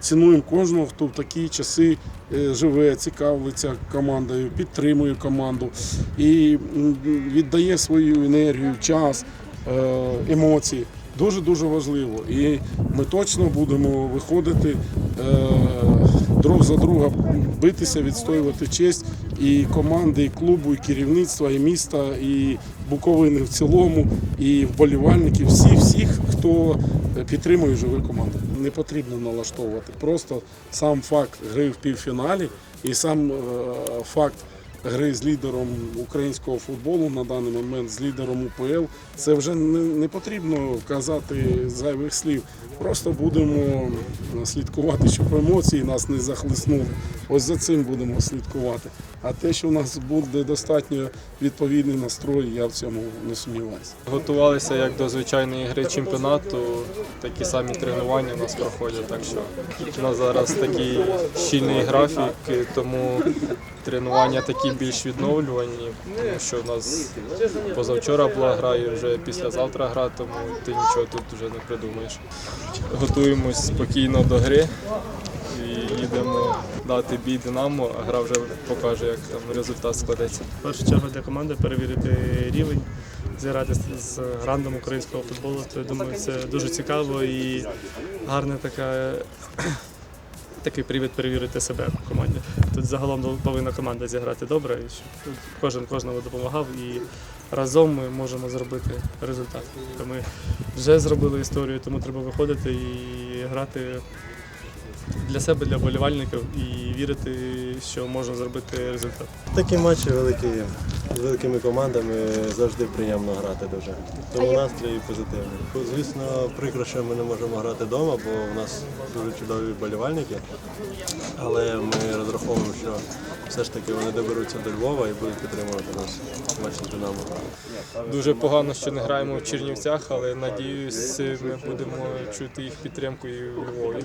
цінуємо кожного, хто в такі часи е, живе, цікавиться командою, підтримує команду і віддає свою енергію, час, е, емоції. Дуже дуже важливо. І ми точно будемо виходити е, друг за друга, битися, відстоювати честь і команди, і клубу, і керівництва, і міста, і Буковини в цілому, і вболівальників, всіх, всіх, хто підтримує живу команду. Не потрібно налаштовувати. Просто сам факт гри в півфіналі і сам е, факт гри з лідером українського футболу на даний момент, з лідером УПЛ, це вже не потрібно казати зайвих слів. Просто будемо слідкувати, щоб емоції нас не захлиснули. Ось за цим будемо слідкувати. А те, що у нас буде достатньо відповідний настрой, я в цьому не сумніваюся. Готувалися як до звичайної гри чемпіонату, такі самі тренування у нас проходять. Так що у нас зараз такий щільний графік, тому тренування такі більш відновлювані, тому що у нас позавчора була гра і вже післязавтра гра, тому ти нічого тут вже не придумаєш. Готуємось спокійно до гри і їдемо дати бій Динамо, а гра вже покаже, як там результат складеться. В першу чергу для команди перевірити рівень, зіграти з- грандом українського футболу. То я думаю, це дуже цікаво і гарна така. Такий привід перевірити себе в команді. Тут загалом повинна команда зіграти добре, і щоб кожен кожному допомагав, і разом ми можемо зробити результат. Ми вже зробили історію, тому треба виходити і грати для себе, для болівальників і вірити, що можна зробити результат. Такі матчі великі з великими командами завжди приємно грати дуже. Тому настрій позитивний. Звісно, прикро, що ми не можемо грати вдома, бо у нас дуже чудові болівальники. Але ми розраховуємо, що все ж таки вони доберуться до Львова і будуть підтримувати нас в матчі з Динамо. Дуже погано, що не граємо в Чернівцях, але надіюсь, ми будемо чути їх підтримку і у Львові.